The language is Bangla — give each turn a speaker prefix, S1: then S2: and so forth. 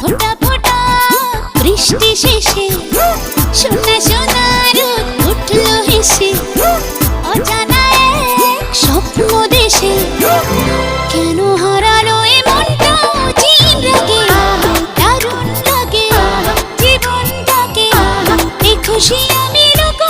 S1: ফোটা ফোটা বৃষ্টি শেষে। সোনা সোনার উঠল হেসে। অজানা এক স্বপ্ন দেশে। কেন হারালো এ মনটা? চিন রাগে। দারুণ লাগে। জীবনটাকে। খুশি